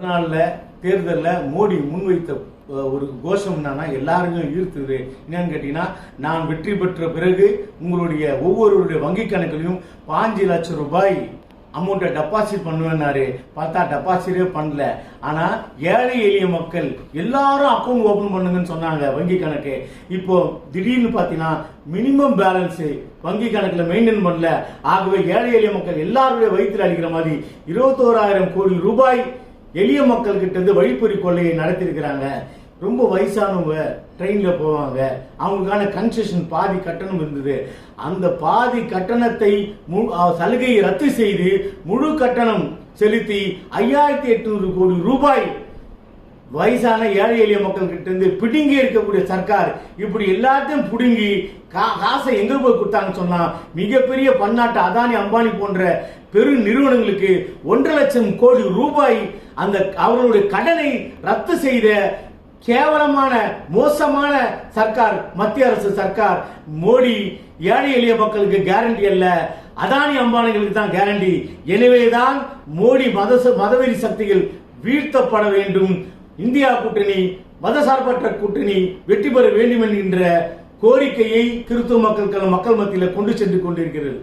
பதினாலில் தேர்தலில் மோடி முன்வைத்த ஒரு கோஷம் என்னன்னா எல்லாருக்கும் ஈர்த்துது. என்னன்னு கேட்டீங்கன்னா நான் வெற்றி பெற்ற பிறகு உங்களுடைய ஒவ்வொருவருடைய வங்கி கணக்குலையும் பாஞ்சு லட்சம் ரூபாய் அமௌண்ட்டை டெபாசிட் பண்ணுவேன்னாரு. பார்த்தா டெபாசிட்டே பண்ணல. ஆனால் ஏழை எளிய மக்கள் எல்லாரும் அக்கௌண்ட் ஓப்பன் பண்ணுங்கன்னு சொன்னாங்க வங்கி கணக்கு. இப்போ திடீர்னு பார்த்தீங்கன்னா மினிமம் பேலன்ஸு வங்கி கணக்கில் மெயின்டைன் பண்ணல. ஆகவே ஏழை எளிய மக்கள் எல்லாருடைய வயிற்றில் அடிக்கிற மாதிரி இருபத்தோராயிரம் கோடி ரூபாய் எளிய மக்கள் கிட்ட இருந்து வழிப்பறி கொள்ளையை நடத்தியிருக்கிறாங்க. ரொம்ப வயசானவங்க ட்ரெயினில் போவாங்க. அவங்களுக்கான கன்செஷன் பாதி கட்டணம் இருந்தது. அந்த பாதி கட்டணத்தை மு- சலுகையை ரத்து செய்து முழு கட்டணம் செலுத்தி ஐயாயிரத்தி எட்நூறு கோடி ரூபாய் வயசான ஏழை எளிய மக்கள் கிட்ட இருந்து பிடுங்கி இருக்கக்கூடிய சர்க்கார் இப்படி எல்லாத்தையும் பிடுங்கி கா- காசை எங்க போய் கொடுத்தாங்கன்னு சொன்னா மிகப்பெரிய பன்னாட்டு அதானி அம்பானி போன்ற பெரு நிறுவனங்களுக்கு ஒன்றரை லட்சம் கோடி ரூபாய் அந்த அவர்களுடைய கடனை ரத்து செய்த கேவலமான மோசமான சர்க்கார் மத்திய அரசு சர்க்கார் மோடி ஏழை எளிய மக்களுக்கு கேரண்டி அல்ல. அதானி அம்பானிகளுக்கு தான் கேரண்டி எனவேதான் மோடி மத மதவெறி சக்திகள் வீழ்த்தப்பட வேண்டும் இந்தியா கூட்டணி மதசார்பற்ற கூட்டணி வெற்றி பெற வேண்டும் என்கின்ற கோரிக்கையை கிறிஸ்துவ மக்கள் மக்கள் மத்தியில் கொண்டு சென்று கொண்டிருக்கிறது.